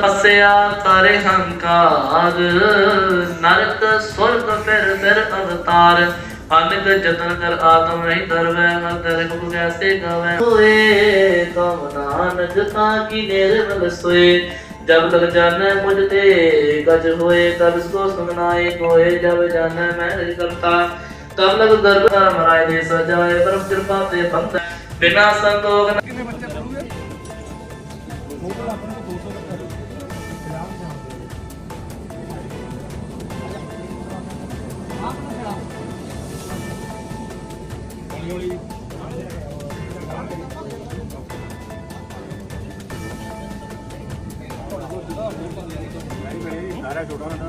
ਫਸਿਆ ਤਾਰੇ ਹੰਕਾਰ ਨਰਕ ਸੁਰਗ ਫਿਰ ਫਿਰ ਅਵਤਾਰ ਅਨਿਤ ਜਤਨ ਕਰ ਆਤਮ ਨਹੀਂ ਦਰਵੈ ਹਰ ਦਰ ਕੋ ਕੈਸੇ ਗਵੈ। ਹੋਏ ਕਮ ਨਾਨਕ ਤਾਂ ਕੀ ਨਿਰਮਲ ਸੋਏ। ਜਬ ਤਕ ਜਾਣੈ ਮੁਝ ਤੇ ਗਜ ਹੋਏ ਤਬ ਸੋ ਸੁਨਾਏ ਕੋਏ ਜਬ ਜਾਣੈ ਮੈਂ ਹਰਿ ਕਰਤਾ ਤਬ ਲਗ ਦਰਬ ਮਰਾਏ ਦੇ ਸਜਾਏ ਪਰਮ ਕਿਰਪਾ ਤੇ ਬੰਦ ਬਿਨਾ ਸੰਤੋਖ ਸਾਰਾ ਛੋਟਾ ਹੁੰਦਾ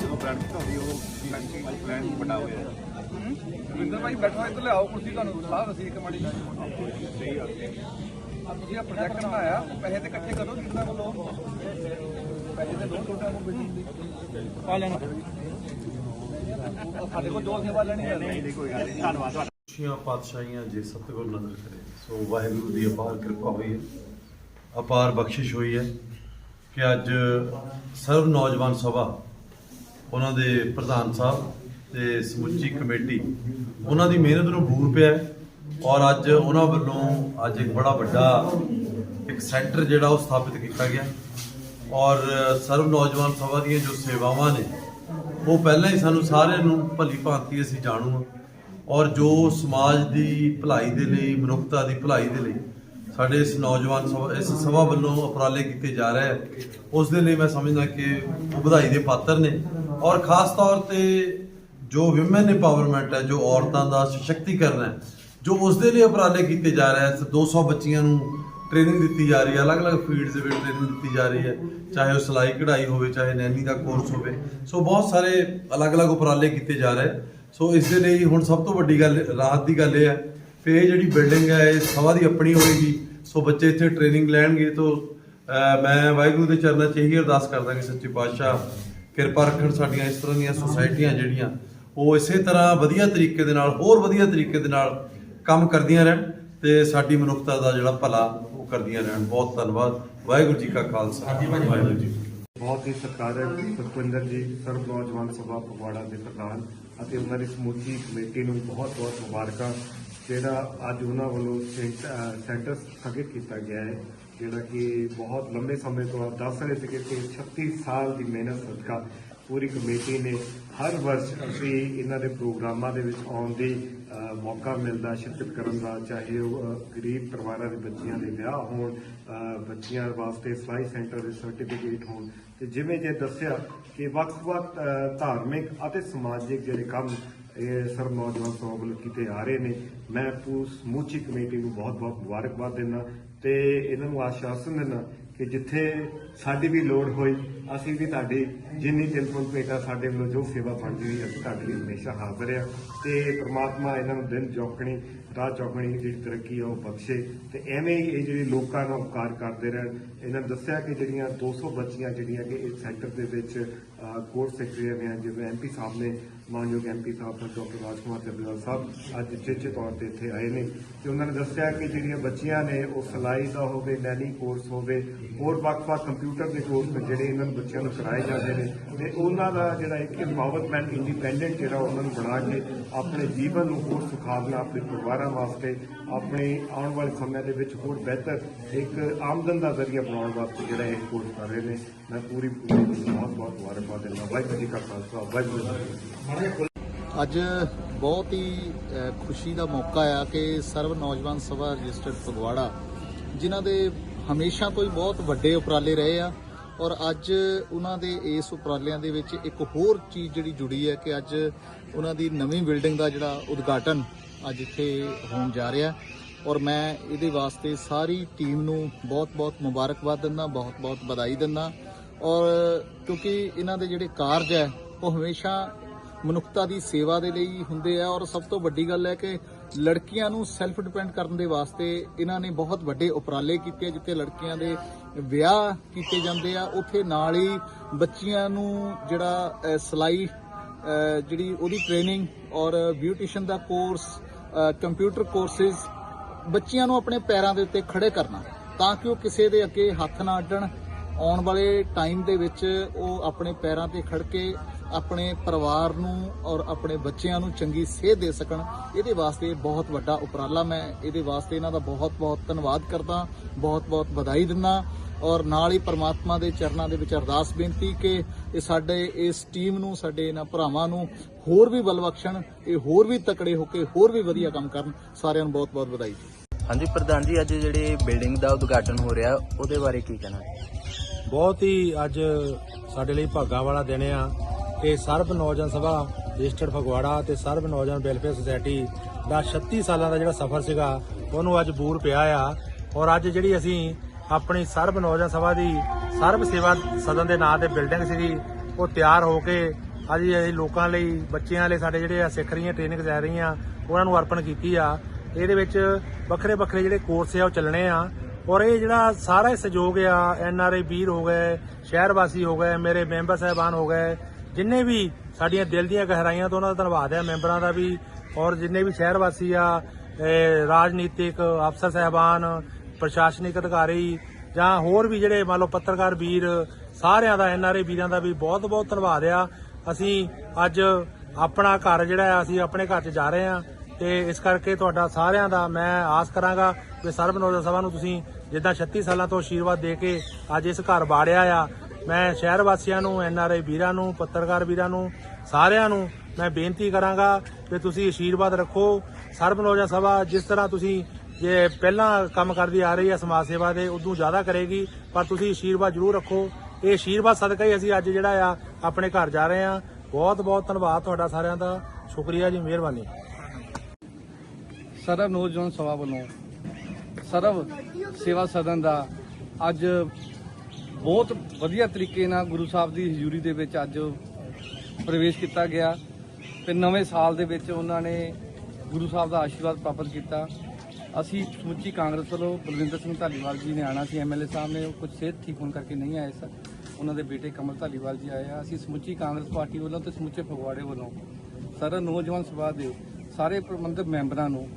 ਜਦੋਂ ਪਲਾਨ ਕੀਤਾ ਹੋਈ ਉਹ ਪਲਾਨ ਵੱਡਾ ਹੋਇਆ। ਰਵਿੰਦਰ ਭਾਈ ਬੈਠੋ ਇੱਧਰ ਲਿਆਓ ਕੁਰਸੀ ਤੁਹਾਨੂੰ ਸਲਾਹ ਦਸੀ ਇੱਕ ਮਾੜੀ ਸਹੀ ਆ ਆ ਤੁਸੀਂ ਆ ਪ੍ਰੋਜੈਕਟ ਬਣਾਇਆ ਪੈਸੇ ਤੇ ਇਕੱਠੇ ਕਰੋ ਜਿੰਨਾ ਵੱਲੋਂ ਪੈਸੇ ਤੇ ਦੋ ਛੋਟਾ ਨੂੰ ਦੀ ਪਾ ਲੈਣਾ। ਸਾਡੇ ਕੋਲ ਦੋ ਸੇਵਾ ਲੈਣੀ ਹੈ। ਨਹੀਂ ਕੋਈ ਗੱਲ ਨਹੀਂ। ਧੰਨਵਾਦ ਤੁਹਾਡਾ। ਖੁਸ਼ੀਆਂ ਪਾਤਸ਼ਾਹੀਆਂ ਜੇ ਸਤਿਗੁਰ ਨਜ਼ਰ ਕਰੇ। ਸੋ ਵਾਹਿਗੁਰੂ ਦੀ ਅਪਾਰ ਕਿਰਪਾ ਹੋਈ ਹੈ। ਅਪਾਰ ਬਖਸ਼ਿਸ਼ ਹੋਈ ਹੈ ਕਿ ਅੱਜ ਸਰਵ ਨੌਜਵਾਨ ਸਭਾ ਉਹਨਾਂ ਦੇ ਪ੍ਰਧਾਨ ਸਾਹਿਬ ਤੇ ਸਮੁੱਚੀ ਕਮੇਟੀ ਉਹਨਾਂ ਦੀ ਮਿਹਨਤ ਨੂੰ ਬੂਰ ਪਿਆ ਹੈ ਔਰ ਅੱਜ ਉਹਨਾਂ ਵੱਲੋਂ ਅੱਜ ਇੱਕ ਬੜਾ ਵੱਡਾ ਇੱਕ ਸੈਂਟਰ ਜਿਹੜਾ ਉਹ ਸਥਾਪਿਤ ਕੀਤਾ ਗਿਆ। ਔਰ ਸਰਵ ਨੌਜਵਾਨ ਸਭਾ ਦੀਆਂ ਜੋ ਸੇਵਾਵਾਂ ਨੇ ਉਹ ਪਹਿਲਾਂ ਹੀ ਸਾਨੂੰ ਸਾਰਿਆਂ ਨੂੰ ਭਲੀ ਭਾਂਤੀ ਅਸੀਂ ਜਾਣੂ ਹਾਂ ਔਰ ਜੋ ਸਮਾਜ ਦੀ ਭਲਾਈ ਦੇ ਲਈ, ਮਨੁੱਖਤਾ ਦੀ ਭਲਾਈ ਦੇ ਲਈ ਸਾਡੇ ਇਸ ਨੌਜਵਾਨ ਸਭਾ, ਇਸ ਸਭਾ ਵੱਲੋਂ ਉਪਰਾਲੇ ਕੀਤੇ ਜਾ ਰਹੇ ਹੈ ਉਸ ਦੇ ਲਈ ਮੈਂ ਸਮਝਦਾ ਕਿ ਉਹ ਵਧਾਈ ਦੇ ਪਾਤਰ ਨੇ। ਔਰ ਖਾਸ ਤੌਰ ਤੇ ਜੋ ਵਿਮਨ ਇੰਪਾਵਰਮੈਂਟ ਹੈ, ਜੋ ਔਰਤਾਂ ਦਾ ਸਸ਼ਕਤੀਕਰਨ ਹੈ, ਜੋ ਉਸ ਦੇ ਲਈ ਉਪਰਾਲੇ ਕੀਤੇ ਜਾ ਰਹੇ ਹੈ 200 ਬੱਚੀਆਂ ਨੂੰ ਟ੍ਰੇਨਿੰਗ ਦਿੱਤੀ ਜਾ ਰਹੀ ਹੈ, ਅਲੱਗ-ਅਲੱਗ ਫੀਲਡਸ ਦੇ ਵਿੱਚ ਟ੍ਰੇਨਿੰਗ ਦਿੱਤੀ ਜਾ ਰਹੀ ਹੈ, ਚਾਹੇ ਉਹ ਸਿਲਾਈ ਕਢਾਈ ਹੋਵੇ, ਚਾਹੇ ਨੈਨੀ ਦਾ ਕੋਰਸ ਹੋਵੇ। ਸੋ ਬਹੁਤ ਸਾਰੇ ਅਲੱਗ-ਅਲੱਗ ਉਪਰਾਲੇ ਕੀਤੇ ਜਾ ਰਹੇ। ਸੋ ਇਸ ਦੇ ਲਈ ਹੁਣ ਸਭ ਤੋਂ ਵੱਡੀ ਗੱਲ, ਰਾਹਤ ਦੀ ਗੱਲ ਇਹ ਹੈ, ਕਿ ਇਹ ਜਿਹੜੀ ਬਿਲਡਿੰਗ ਹੈ, ਇਹ ਸਭਾ ਦੀ ਆਪਣੀ ਹੋਏਗੀ। ਸੋ ਬੱਚੇ ਇੱਥੇ ਟ੍ਰੇਨਿੰਗ ਲੈਣਗੇ, ਤੋਂ ਮੈਂ ਵਾਹਿਗੁਰੂ ਦੇ ਚਰਨਾਂ 'ਚ ਇਹੀ ਅਰਦਾਸ ਕਰਦਾ ਕਿ ਸੱਚੇ ਪਾਤਸ਼ਾਹ ਕਿਰਪਾ ਰੱਖਣ ਸਾਡੀਆਂ ਇਸ ਤਰ੍ਹਾਂ ਦੀਆਂ ਸੁਸਾਇਟੀਆਂ ਜਿਹੜੀਆਂ, ਉਹ ਇਸੇ ਤਰ੍ਹਾਂ ਵਧੀਆ ਤਰੀਕੇ ਦੇ ਨਾਲ, ਹੋਰ ਵਧੀਆ ਤਰੀਕੇ ਦੇ ਨਾਲ ਕੰਮ ਕਰਦੀਆਂ ਰਹਿਣ ਤੇ ਸਾਡੀ ਮਨੁੱਖਤਾ ਦਾ ਜਿਹੜਾ ਭਲਾ ਕਰਦੀਆਂ ਰਹਿਣ। ਬਹੁਤ ਧੰਨਵਾਦ। ਵਾਹਿਗੁਰੂ ਜੀ ਕਾ ਖਾਲਸਾ। ਵਾਹਿਗੁਰੂ ਜੀ। ਬਹੁਤ ਹੀ ਸਤਿਕਾਰਯੋਗ ਸੁਖਵਿੰਦਰ ਜੀ ਸਰਬ ਨੌਜਵਾਨ ਸਭਾ ਫਗਵਾੜਾ ਦੇ ਪ੍ਰਧਾਨ ਅਤੇ ਉਹਨਾਂ ਦੀ ਸਮੁੱਚੀ ਕਮੇਟੀ ਨੂੰ ਬਹੁਤ-ਬਹੁਤ ਮੁਬਾਰਕਾਂ ਜਿਹੜਾ ਅੱਜ ਉਹਨਾਂ ਵੱਲੋਂ ਸੈਂਟਰ ਸਥਾਪਿਤ ਕੀਤਾ ਗਿਆ ਹੈ ਜਿਹੜਾ ਕਿ ਬਹੁਤ ਲੰਬੇ ਸਮੇਂ ਤੋਂ ਦੱਸ ਰਹੇ ਸੀ ਕਿ 36 ਸਾਲ ਦੀ ਮਿਹਨਤ ਸਦਕਾ ਪੂਰੀ ਕਮੇਟੀ ਨੇ ਹਰ ਵਰਸ਼ ਅਸੀਂ ਇਹਨਾਂ ਦੇ ਪ੍ਰੋਗਰਾਮਾਂ ਦੇ ਵਿੱਚ ਆਉਣ ਦੀ ਮੌਕਾ ਮਿਲਦਾ, ਸ਼ਿਰਕਤ ਕਰਨ ਦਾ, ਚਾਹੇ ਉਹ ਗਰੀਬ ਪਰਿਵਾਰਾਂ ਦੇ ਬੱਚਿਆਂ ਦੇ ਵਿਆਹ ਹੋਣ ਬੱਚਿਆਂ ਵਾਸਤੇ ਸਲਾਈ ਸੈਂਟਰ ਦੇ ਸਰਟੀਫਿਕੇਟ ਹੋਣ। ਤੇ ਜਿਵੇਂ ਜੇ ਦੱਸਿਆ ਕਿ ਵੱਖ-ਵੱਖ ਧਾਰਮਿਕ ਅਤੇ ਸਮਾਜਿਕ ਜਿਹੜੇ ਕੰਮ ਇਹ ਸਰ ਨੌਜਵਾਨ ਸਭਾ ਵੱਲੋਂ ਕੀਤੇ ਆ ਰਹੇ ਨੇ, ਮੈਂ ਪੂਰੀ ਸਮੂਚੀ ਕਮੇਟੀ ਨੂੰ ਬਹੁਤ-ਬਹੁਤ ਮੁਬਾਰਕਬਾਦ ਦਿੰਦਾ ਤੇ ਇਹਨਾਂ ਨੂੰ ਆਸ਼ਵਾਸਨ ਦਿੰਦਾ ਕਿ ਜਿੱਥੇ ਸਾਡੀ ਵੀ ਲੋੜ ਹੋਈ, ਅਸੀਂ ਵੀ ਤੁਹਾਡੀ ਜਿੰਨੀ ਟੈਲੀਫੋਨ ਪੇਟਾ ਸਾਡੇ ਵੱਲੋਂ ਜੋ ਸੇਵਾ ਬਣਦੀ ਹੋਈ ਅਸੀਂ ਤੁਹਾਡੇ ਲਈ ਹਮੇਸ਼ਾ ਹਾਜ਼ਰ ਆ ਤੇ ਪ੍ਰਮਾਤਮਾ ਇਹਨਾਂ ਨੂੰ ਦਿਨ ਚੌਕਣੀ, ਰਾਹ ਚੌਕਣੀ ਜਿਹੜੀ ਤਰੱਕੀ ਆ ਉਹ ਬਖਸ਼ੇ ਤੇ ਐਵੇਂ ਹੀ ਇਹ ਜਿਹੜੇ ਲੋਕਾਂ ਦਾ ਉਪਕਾਰ ਕਰਦੇ ਰਹਿਣ। ਇਹਨਾਂ ਨੇ ਦੱਸਿਆ ਕਿ ਜਿਹੜੀਆਂ 200 ਬੱਚੀਆਂ ਜਿਹੜੀਆਂ ਕਿ ਇਸ ਸੈਂਟਰ ਦੇ ਵਿੱਚ ਕੋਰਸ ਸਿੱਖ ਨੇ, ਜਿਵੇਂ ਐਮਪੀ ਸਾਹਿਬ ਨੇ ਮਾਨਯੋਗ ਐਮਪੀ ਸਾਹਿਬ ਡਾਕਟਰ ਰਾਜ ਕੁਮਾਰ ਚੱਬੇਵਾਲ ਸਾਹਿਬ ਅੱਜ ਚੇਚੇ ਤੌਰ ਤੇ ਇੱਥੇ ਆਏ ਨੇ ਤੇ ਉਹਨਾਂ ਨੇ ਦੱਸਿਆ ਕਿ ਜਿਹੜੀਆਂ ਬੱਚੀਆਂ ਨੇ ਉਹ ਸਿਲਾਈ ਦਾ ਹੋਵੇ ਨੈਨੀ ਕੋਰਸ ਹੋਵੇ, ਹੋਰ ਵੱਖ-ਵੱਖ ਕੰਪਿਊਟਰ ਦੇ ਕੋਰਸ ਨੇ ਜਿਹੜੇ ਇਹਨਾਂ ਨੂੰ ਬੱਚਿਆਂ ਨੂੰ ਕਰਾਏ ਜਾਂਦੇ ਨੇ ਤੇ ਉਹਨਾਂ ਦਾ ਜਿਹੜਾ ਇੱਕ ਇੰਪਾਵਰਮੈਂਟ ਇੰਡੀਪੈਂਡੈਂਟ ਜਿਹੜਾ ਉਹਨਾਂ ਨੂੰ ਬਣਾ ਕੇ ਆਪਣੇ ਜੀਵਨ ਨੂੰ ਹੋਰ ਸੁਖਾਵਣਾ ਆਪਣੇ ਪਰਿਵਾਰਾਂ ਵਾਸਤੇ, ਆਪਣੇ ਆਉਣ ਵਾਲੇ ਸਮੇਂ ਦੇ ਵਿੱਚ ਹੋਰ ਬਿਹਤਰ ਇੱਕ ਆਮਦਨ ਦਾ ਜ਼ਰੀਆ ਬਣਾਉਣ ਵਾਸਤੇ ਜਿਹੜਾ ਇਹ ਕੋਰਸ ਕਰ ਰਹੇ ਨੇ। ਮੈਂ ਪੂਰੀ ਪੂਰੀ ਬਹੁਤ ਬਹੁਤ ਮੁਬਾਰਕਬਾਦ ਦਿੰਦਾ। ਵਾਹਿਗੁਰੂ ਜੀ ਕਾ ਖਾਲਸਾ, ਵਾਹਿਗੁਰੂ ਜੀ ਅੱਜ ਬਹੁਤ ਹੀ ਖੁਸ਼ੀ ਦਾ ਮੌਕਾ ਆ ਕਿ ਸਰਵ ਨੌਜਵਾਨ ਸਭਾ ਰਜਿਸਟਰਡ ਫਗਵਾੜਾ, ਜਿਨ੍ਹਾਂ ਦੇ ਹਮੇਸ਼ਾ ਤੋਂ ਹੀ ਬਹੁਤ ਵੱਡੇ ਉਪਰਾਲੇ ਰਹੇ ਆ ਔਰ ਅੱਜ ਉਹਨਾਂ ਦੇ ਇਸ ਉਪਰਾਲਿਆਂ ਦੇ ਵਿੱਚ ਇੱਕ ਹੋਰ ਚੀਜ਼ ਜਿਹੜੀ ਜੁੜੀ ਹੈ ਕਿ ਅੱਜ ਉਹਨਾਂ ਦੀ ਨਵੀਂ ਬਿਲਡਿੰਗ ਦਾ ਜਿਹੜਾ ਉਦਘਾਟਨ ਅੱਜ ਇੱਥੇ ਹੋਣ ਜਾ ਰਿਹਾ ਔਰ ਮੈਂ ਇਹਦੇ ਵਾਸਤੇ ਸਾਰੀ ਟੀਮ ਨੂੰ ਬਹੁਤ-ਬਹੁਤ ਮੁਬਾਰਕਬਾਦ ਦਿੰਦਾ, ਬਹੁਤ-ਬਹੁਤ ਵਧਾਈ ਦਿੰਦਾ ਔਰ ਕਿਉਂਕਿ ਇਹਨਾਂ ਦੇ ਜਿਹੜੇ ਕਾਰਜ ਹੈ, ਉਹ ਹਮੇਸ਼ਾ ਮਨੁੱਖਤਾ ਦੀ ਸੇਵਾ ਦੇ ਲਈ ਹੁੰਦੇ ਆ ਔਰ ਸਭ ਤੋਂ ਵੱਡੀ ਗੱਲ ਹੈ ਕਿ ਲੜਕੀਆਂ ਨੂੰ ਸੈਲਫ ਡਿਪੈਂਡ ਕਰਨ ਦੇ ਵਾਸਤੇ ਇਹਨਾਂ ਨੇ ਬਹੁਤ ਵੱਡੇ ਉਪਰਾਲੇ ਕੀਤੇ ਜਿੱਥੇ ਲੜਕੀਆਂ ਦੇ ਵਿਆਹ ਕੀਤੇ ਜਾਂਦੇ ਆ ਉੱਥੇ ਨਾਲ ਹੀ ਬੱਚੀਆਂ ਨੂੰ ਜਿਹੜਾ ਅ, ਸਿਲਾਈ ਜਿਹੜੀ ਉਹਦੀ ਟ੍ਰੇਨਿੰਗ ਔਰ ਬਿਊਟੀਸ਼ਨ ਦਾ ਕੋਰਸ ਕੰਪਿਊਟਰ ਕੋਰਸਿਸ ਬੱਚੀਆਂ ਨੂੰ ਆਪਣੇ ਪੈਰਾਂ ਦੇ ਉੱਤੇ ਖੜੇ ਕਰਨਾ ਤਾਂ ਕਿ ਉਹ ਕਿਸੇ ਦੇ ਅੱਗੇ ਹੱਥ ਨਾ ਅੱਡਣ। ਆਉਣ ਵਾਲੇ ਟਾਈਮ ਦੇ ਵਿੱਚ ਉਹ ਆਪਣੇ ਪੈਰਾਂ ਤੇ ਖੜ ਕੇ ਆਪਣੇ ਪਰਿਵਾਰ ਨੂੰ ਔਰ ਆਪਣੇ ਬੱਚਿਆਂ ਨੂੰ ਚੰਗੀ ਸੇਧ ਦੇ ਸਕਣ ਇਹਦੇ ਵਾਸਤੇ ਬਹੁਤ ਵੱਡਾ ਉਪਰਾਲਾ ਮੈਂ ਇਹਦੇ ਵਾਸਤੇ ਇਹਨਾਂ ਦਾ ਬਹੁਤ-ਬਹੁਤ ਧੰਨਵਾਦ ਕਰਦਾ ਬਹੁਤ-ਬਹੁਤ ਵਧਾਈ ਦਿੰਦਾ। ਔਰ ਨਾਲ ਹੀ ਪ੍ਰਮਾਤਮਾ ਦੇ ਚਰਨਾਂ ਦੇ ਵਿੱਚ ਅਰਦਾਸ ਬੇਨਤੀ ਕਿ ਇਹ ਸਾਡੇ ਇਸ ਟੀਮ ਨੂੰ ਸਾਡੇ ਇਹਨਾਂ ਭਰਾਵਾਂ ਨੂੰ ਹੋਰ ਵੀ ਬਲ ਬਖਸ਼ਣ ਇਹ ਹੋਰ ਵੀ ਤਕੜੇ ਹੋ ਕੇ ਹੋਰ ਵੀ ਵਧੀਆ ਕੰਮ ਕਰਨ। ਸਾਰਿਆਂ ਨੂੰ ਬਹੁਤ-ਬਹੁਤ ਵਧਾਈ। ਹਾਂਜੀ ਪ੍ਰਧਾਨ ਜੀ ਅੱਜ ਜਿਹੜੇ ਬਿਲਡਿੰਗ ਦਾ ਉਦਘਾਟਨ ਹੋ ਰਿਹਾ ਉਹਦੇ ਬਾਰੇ ਕੀ ਕਹਿਣਾ? ਬਹੁਤ ਹੀ ਅੱਜ ਸਾਡੇ ਲਈ ਭਾਗਾ ਵਾਲਾ ਦਿਨ ਆ। ਕਿ ਸਰਬ ਨੌਜਵਾਨ ਸਭਾ ਰਜਿਸਟਰਡ ਫਗਵਾੜਾ ਤੇ ਸਰਬ ਨੌਜਵਾਨ ਵੈਲਫੇਅਰ ਸੁਸਾਇਟੀ ਦਾ 36 ਸਾਲਾਂ ਦਾ ਜਿਹੜਾ ਸਫ਼ਰ ਸੀਗਾ, ਉਹਨੂੰ ਅੱਜ ਬੂਰ ਪਿਆ ਆ। ਔਰ ਅੱਜ ਜਿਹੜੀ ਅਸੀਂ ਆਪਣੀ ਸਰਬ ਨੌਜਵਾਨ ਸਭਾ ਦੀ ਸਰਬ ਸੇਵਾ ਸਦਨ ਦੇ ਨਾਂ ਤੇ ਬਿਲਡਿੰਗ ਸੀਗੀ, ਉਹ ਤਿਆਰ ਹੋ ਕੇ ਅੱਜ ਇਹ ਲੋਕਾਂ ਲਈ, ਬੱਚਿਆਂ ਲਈ ਸਾਡੇ ਜਿਹੜੇ ਆ ਸਿੱਖ ਰਹੀਆਂ, ਟ੍ਰੇਨਿੰਗ ਲੈ ਰਹੀਆਂ, ਉਹਨਾਂ ਨੂੰ ਅਰਪਣ ਕੀਤੀ ਆ। ਇਹਦੇ ਵਿੱਚ ਵੱਖਰੇ ਵੱਖਰੇ ਜਿਹੜੇ ਕੋਰਸ ਆ, ਉਹ ਚੱਲਣੇ ਆ। ਔਰ ਇਹ ਜਿਹੜਾ ਸਾਰਾ ਸਹਿਯੋਗ ਆ, ਐਨ ਆਰ ਆਈ ਵੀਰ ਹੋ ਗਏ, ਸ਼ਹਿਰ ਵਾਸੀ ਹੋ ਗਏ, ਮੇਰੇ ਮੈਂਬਰ ਸਾਹਿਬਾਨ ਹੋ ਗਏ ਜਿੰਨੇ ਵੀ ਸਾਡੀਆਂ ਦਿਲ ਦੀਆਂ ਗਹਿਰਾਈਆਂ ਤੋਂ ਉਹਨਾਂ ਦਾ ਧੰਨਵਾਦ ਆ ਮੈਂਬਰਾਂ ਦਾ ਵੀ, ਔਰ ਜਿੰਨੇ ਵੀ ਸ਼ਹਿਰ ਵਾਸੀ ਆ ਰਾਜਨੀਤਿਕ ਅਫਸਰ ਸਾਹਿਬਾਨ, ਪ੍ਰਸ਼ਾਸਨਿਕ ਅਧਿਕਾਰੀ, ਜਾਂ ਹੋਰ ਵੀ ਜਿਹੜੇ ਮੰਨ ਲਓ ਪੱਤਰਕਾਰ ਵੀਰ, ਸਾਰਿਆਂ ਦਾ, ਐਨ ਵੀਰਾਂ ਦਾ ਵੀ ਬਹੁਤ ਬਹੁਤ ਧੰਨਵਾਦ ਆ। ਅਸੀਂ ਅੱਜ ਆਪਣਾ ਘਰ ਜਿਹੜਾ ਆ, ਅਸੀਂ ਆਪਣੇ ਘਰ 'ਚ ਜਾ ਰਹੇ ਆ ਤੇ ਇਸ ਕਰਕੇ ਤੁਹਾਡਾ ਸਾਰਿਆਂ ਦਾ ਮੈਂ ਆਸ ਕਰਾਂਗਾ ਕਿ ਸਰਬ ਨੌਜਵਾਨ ਸਭਾ ਨੂੰ ਤੁਸੀਂ ਜਿੱਦਾਂ 36 ਸਾਲਾਂ ਤੋਂ ਆਸ਼ੀਰਵਾਦ ਦੇ ਕੇ ਅੱਜ ਇਸ ਘਰ ਬਾੜਿਆ ਆ ਮੈਂ ਸ਼ਹਿਰ ਵਾਸੀਆਂ ਨੂੰ, ਐਨ ਆਰ ਆਈ ਵੀਰਾਂ ਨੂੰ, ਪੱਤਰਕਾਰ ਵੀਰਾਂ ਨੂੰ, ਸਾਰਿਆਂ ਨੂੰ ਮੈਂ ਬੇਨਤੀ ਕਰਾਂਗਾ ਕਿ ਤੁਸੀਂ ਆਸ਼ੀਰਵਾਦ ਰੱਖੋ। ਸਰਬ ਨੌਜਵਾਨ ਸਭਾ ਜਿਸ ਤਰ੍ਹਾਂ ਤੁਸੀਂ ਜੇ ਪਹਿਲਾਂ ਕੰਮ ਕਰਦੀ ਆ ਰਹੀ ਹੈ ਸਮਾਜ ਸੇਵਾ ਦੇ, ਉਦੋਂ ਜ਼ਿਆਦਾ ਕਰੇਗੀ, ਪਰ ਤੁਸੀਂ ਆਸ਼ੀਰਵਾਦ ਜ਼ਰੂਰ ਰੱਖੋ। ਇਹ ਆਸ਼ੀਰਵਾਦ ਸਦਕਾ ਹੀ ਅਸੀਂ ਅੱਜ ਜਿਹੜਾ ਆ, ਆਪਣੇ ਘਰ ਜਾ ਰਹੇ ਆ। ਬਹੁਤ ਬਹੁਤ ਧੰਨਵਾਦ ਤੁਹਾਡਾ ਸਾਰਿਆਂ ਦਾ। ਸ਼ੁਕਰੀਆ ਜੀ, ਮਿਹਰਬਾਨੀ। ਸਰਬ ਨੌਜਵਾਨ ਸਭਾ ਵੱਲੋਂ ਸਰਬ ਸੇਵਾ ਸਦਨ ਦਾ ਅੱਜ ਬਹੁਤ ਵਧੀਆ ਤਰੀਕੇ ਨਾਲ ਗੁਰੂ ਸਾਹਿਬ ਦੀ ਹਜ਼ੂਰੀ ਦੇ ਵਿੱਚ ਅੱਜ ਪ੍ਰਵੇਸ਼ ਕੀਤਾ ਗਿਆ ਤੇ ਨਵੇਂ ਸਾਲ ਦੇ ਵਿੱਚ ਉਹਨਾਂ ਨੇ ਗੁਰੂ ਸਾਹਿਬ ਦਾ ਆਸ਼ੀਰਵਾਦ ਪ੍ਰਾਪਤ ਕੀਤਾ। ਅਸੀਂ ਸਮੁੱਚੀ ਕਾਂਗਰਸ ਵੱਲੋਂ ਬਲਵਿੰਦਰ ਸਿੰਘ ਧਾਲੀਵਾਲ ਜੀ ਨੇ ਆਣਾ ਸੀ ਐਮਐਲਏ ਸਾਹਿਬ ਨੇ ਕੁਝ ਸਿਹਤ ਠੀਕ ਹੋਣ ਕਰਕੇ ਨਹੀਂ ਆਏ ਸਨ ਉਹਨਾਂ ਦੇ ਬੇਟੇ ਕਮਲ ਧਾਲੀਵਾਲ ਜੀ ਆਏ ਆ। ਅਸੀਂ ਸਮੁੱਚੀ ਕਾਂਗਰਸ ਪਾਰਟੀ ਵੱਲੋਂ ਤੇ ਸਮੁੱਚੇ ਫਗਵਾੜੇ ਵੱਲੋਂ ਸਾਰਾ, ਨੌਜਵਾਨ ਸਭਾ ਦੇ ਸਾਰੇ ਪ੍ਰਬੰਧਕ ਮੈਂਬਰਾਂ ਨੂੰ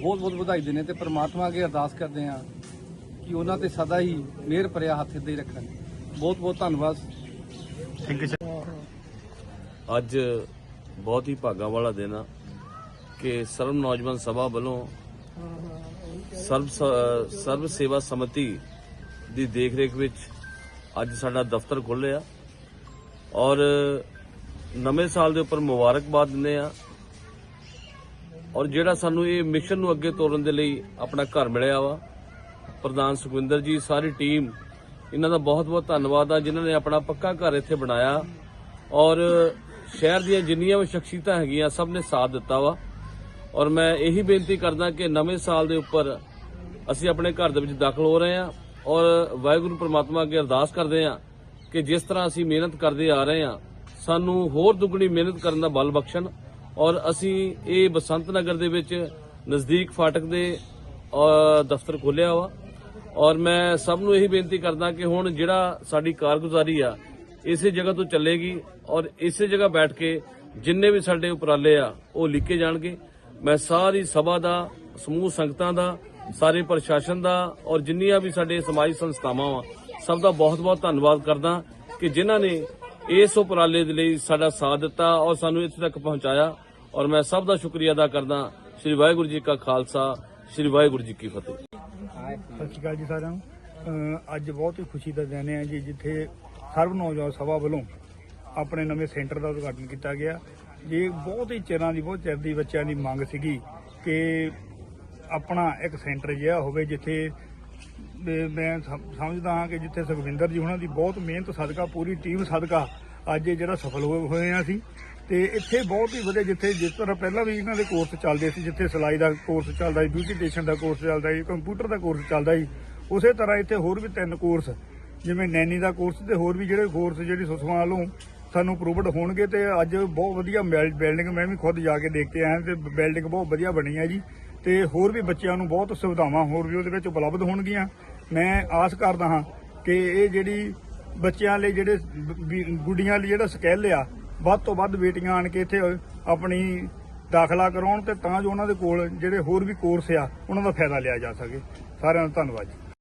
ਬਹੁਤ ਬਹੁਤ ਵਧਾਈ ਦਿੰਦੇ ਤੇ ਪ੍ਰਮਾਤਮਾ ਅੱਗੇ ਅਰਦਾਸ ਕਰਦੇ ਹਾਂ ਕਿ ਉਹਨਾਂ ਤੇ ਸਦਾ ਹੀ ਮਿਹਰ ਭਰਿਆ ਹੱਥ ਦੇ ਰੱਖਣ। ਬਹੁਤ ਬਹੁਤ ਧੰਨਵਾਦ। ਅੱਜ ਬਹੁਤ ਹੀ ਭਾਗਾਂ ਵਾਲਾ ਦਿਨ ਆ ਕਿ ਸਰਵ ਨੌਜਵਾਨ ਸਭਾ ਵੱਲੋਂ ਸਰਬ ਸ- ਸਰਬ ਸੇਵਾ ਸਮਿਤੀ ਦੀ ਦੇਖਰੇਖ ਵਿੱਚ ਅੱਜ ਸਾਡਾ ਦਫ਼ਤਰ ਖੁੱਲ੍ਹਿਆ ਔਰ ਨਵੇਂ ਸਾਲ ਦੇ ਉੱਪਰ ਮੁਬਾਰਕਬਾਦ ਦਿੰਦੇ ਆ ਔਰ ਜਿਹੜਾ ਸਾਨੂੰ ਇਹ ਮਿਸ਼ਨ ਨੂੰ ਅੱਗੇ ਤੋਰਨ ਦੇ ਲਈ ਆਪਣਾ ਘਰ ਮਿਲਿਆ ਵਾ ਪ੍ਰਧਾਨ ਸੁਖਵਿੰਦਰ ਜੀ, ਸਾਰੀ ਟੀਮ, ਇਹਨਾਂ ਦਾ ਬਹੁਤ-ਬਹੁਤ ਧੰਨਵਾਦ ਆ, ਜਿਨ੍ਹਾਂ ਨੇ ਆਪਣਾ ਪੱਕਾ ਘਰ ਇੱਥੇ ਬਣਾਇਆ। ਔਰ ਸ਼ਹਿਰ ਦੀਆਂ ਜਿੰਨੀਆਂ ਵੀ ਸ਼ਖਸੀਅਤਾਂ ਹੈਗੀਆਂ, ਸਭ ਨੇ ਸਾਥ ਦਿੱਤਾ ਵਾ। ਔਰ ਮੈਂ ਇਹੀ ਬੇਨਤੀ ਕਰਦਾ ਕਿ ਨਵੇਂ ਸਾਲ ਦੇ ਉੱਪਰ ਅਸੀਂ ਆਪਣੇ ਘਰ ਦੇ ਵਿੱਚ ਦਾਖਲ ਹੋ ਰਹੇ ਹਾਂ। ਔਰ ਵਾਹਿਗੁਰੂ ਪ੍ਰਮਾਤਮਾ ਅੱਗੇ ਅਰਦਾਸ ਕਰਦੇ ਹਾਂ ਕਿ ਜਿਸ ਤਰ੍ਹਾਂ ਅਸੀਂ ਮਿਹਨਤ ਕਰਦੇ ਆ ਰਹੇ ਹਾਂ, ਸਾਨੂੰ ਹੋਰ ਦੁੱਗਣੀ ਮਿਹਨਤ ਕਰਨ ਦਾ ਬਲ ਬਖਸ਼ਣ। ਔਰ ਅਸੀਂ ਇਹ ਬਸੰਤ ਨਗਰ ਦੇ ਵਿੱਚ ਨਜ਼ਦੀਕ ਫਾਟਕ ਦੇ ਦਫ਼ਤਰ ਖੋਲਿਆ ਵਾ। ਔਰ ਮੈਂ ਸਭ ਨੂੰ ਇਹੀ ਬੇਨਤੀ ਕਰਦਾ ਕਿ ਹੁਣ ਜਿਹੜਾ ਸਾਡੀ ਕਾਰਗੁਜ਼ਾਰੀ ਆ, ਇਸੇ ਜਗ੍ਹਾ ਤੋਂ ਚੱਲੇਗੀ ਔਰ ਇਸੇ ਜਗ੍ਹਾ ਬੈਠ ਕੇ ਜਿੰਨੇ ਵੀ ਸਾਡੇ ਉਪਰਾਲੇ ਆ, ਉਹ ਲਿਖੇ ਜਾਣਗੇ। ਮੈਂ ਸਾਰੀ ਸਭਾ ਦਾ, ਸਮੂਹ ਸੰਗਤਾਂ ਦਾ, ਸਾਰੇ ਪ੍ਰਸ਼ਾਸਨ ਦਾ ਔਰ ਜਿੰਨੀਆਂ ਵੀ ਸਾਡੇ ਸਮਾਜ ਸੰਸਥਾਵਾਂ ਵਾ, ਸਭ ਦਾ ਬਹੁਤ-ਬਹੁਤ ਧੰਨਵਾਦ ਕਰਦਾ ਕਿ ਜਿਨ੍ਹਾਂ ਨੇ ਇਸ ਉਪਰਾਲੇ ਦੇ ਲਈ ਸਾਡਾ ਸਾਥ ਦਿੱਤਾ ਔਰ ਸਾਨੂੰ ਇੱਥੇ ਤੱਕ ਪਹੁੰਚਾਇਆ। ਔਰ ਮੈਂ ਸਭ ਦਾ ਸ਼ੁਕਰੀਆ ਅਦਾ ਕਰਦਾ। ਸ੍ਰੀ ਵਾਹਿਗੁਰੂ ਜੀ ਕਾ ਖਾਲਸਾ, ਸ੍ਰੀ ਵਾਹਿਗੁਰੂ ਜੀ ਕੀ ਫਤਿਹ। ਸਤਿ ਸ਼੍ਰੀ ਅਕਾਲ ਜੀ ਸਾਰਿਆਂ ਨੂੰ। ਅੱਜ ਬਹੁਤ ਹੀ ਖੁਸ਼ੀ ਦਾ ਦਿਨ ਹੈ ਜੀ, ਜਿੱਥੇ ਸਰਵ ਨੌਜਵਾਨ ਸਭਾ ਵੱਲੋਂ ਆਪਣੇ ਨਵੇਂ ਸੈਂਟਰ ਦਾ ਉਦਘਾਟਨ ਕੀਤਾ ਗਿਆ। ਜੀ, ਬਹੁਤ ਹੀ ਚਿਰਾਂ ਦੀ, ਬਹੁਤ ਚਿਰ ਦੀ ਬੱਚਿਆਂ ਦੀ ਮੰਗ ਸੀਗੀ ਕਿ ਆਪਣਾ ਇੱਕ ਸੈਂਟਰ ਜਿਹਾ ਹੋਵੇ, ਜਿੱਥੇ ਮੈਂ ਸਮਝਦਾ ਹਾਂ ਕਿ ਜਿੱਥੇ ਸੁਖਵਿੰਦਰ ਜੀ ਉਹਨਾਂ ਦੀ ਬਹੁਤ ਮਿਹਨਤ, ਸਦਕਾ, ਪੂਰੀ ਟੀਮ ਸਦਕਾ ਅੱਜ ਇਹ ਜਿਹੜਾ ਸਫਲ ਹੋਏ ਹੋਏ ਆ ਅਸੀਂ। ਤੇ ਇੱਥੇ ਬਹੁਤ ਹੀ ਵਧੀਆ ਜਿੱਥੇ ਜਿਸ ਤਰ੍ਹਾਂ ਪਹਿਲਾਂ ਵੀ ਇਹਨਾਂ ਦੇ ਕੋਰਸ ਚੱਲਦੇ ਸੀ, ਜਿੱਥੇ ਸਿਲਾਈ ਦਾ ਕੋਰਸ ਚੱਲਦਾ ਸੀ ਬਿਊਟੀਟੇਸ਼ਨ ਦਾ ਕੋਰਸ ਚੱਲਦਾ ਸੀ ਕੰਪਿਊਟਰ ਦਾ ਕੋਰਸ ਚੱਲਦਾ ਸੀ, ਉਸੇ ਤਰ੍ਹਾਂ ਇੱਥੇ ਹੋਰ ਵੀ ਤਿੰਨ ਕੋਰਸ ਜਿਵੇਂ ਨੈਨੀ ਦਾ ਕੋਰਸ ਤੇ ਹੋਰ ਵੀ ਜਿਹੜੇ ਕੋਰਸ ਜਿਹੜੀ ਸੁਸਮਾ ਵੱਲੋਂ ਸਾਨੂੰ ਅਪਰੂਵਡ ਹੋਣਗੇ ਤੇ ਅੱਜ ਬਹੁਤ ਵਧੀਆ ਬਿਲਡਿੰਗ ਮੈਂ ਵੀ ਖੁਦ ਜਾ ਕੇ ਦੇਖ ਕੇ ਆਇਆ ਤੇ ਬਿਲਡਿੰਗ ਬਹੁਤ ਵਧੀਆ ਬਣੀ ਹੈ ਜੀ ਤੇ ਹੋਰ ਵੀ ਬੱਚਿਆਂ ਨੂੰ ਬਹੁਤ ਸੁਵਿਧਾਵਾਂ ਹੋਰ ਵੀ ਉਹਦੇ ਵਿੱਚ ਉਪਲਬਧ ਹੋਣਗੀਆਂ। ਮੈਂ ਆਸ ਕਰਦਾ ਹਾਂ ਕਿ ਇਹ ਜਿਹੜੀ ਬੱਚਿਆਂ ਲਈ ਜਿਹੜੇ ਗੁੱਡੀਆਂ ਲਈ ਜਿਹੜਾ ਸਕੈਲ ਆ ਵੱਧ ਤੋਂ ਵੱਧ ਬੇਟੀਆਂ ਆਣ ਕੇ ਇੱਥੇ ਆਪਣੀ ਦਾਖਲਾ ਕਰਾਉਣ ਤੇ ਤਾਂ ਜੋ ਉਹਨਾਂ ਦੇ ਕੋਲ ਜਿਹੜੇ ਹੋਰ ਵੀ ਕੋਰਸ ਆ, ਉਹਨਾਂ ਦਾ ਫਾਇਦਾ ਲਿਆ ਜਾ ਸਕੇ। ਸਾਰਿਆਂ ਦਾ ਧੰਨਵਾਦ ਜੀ।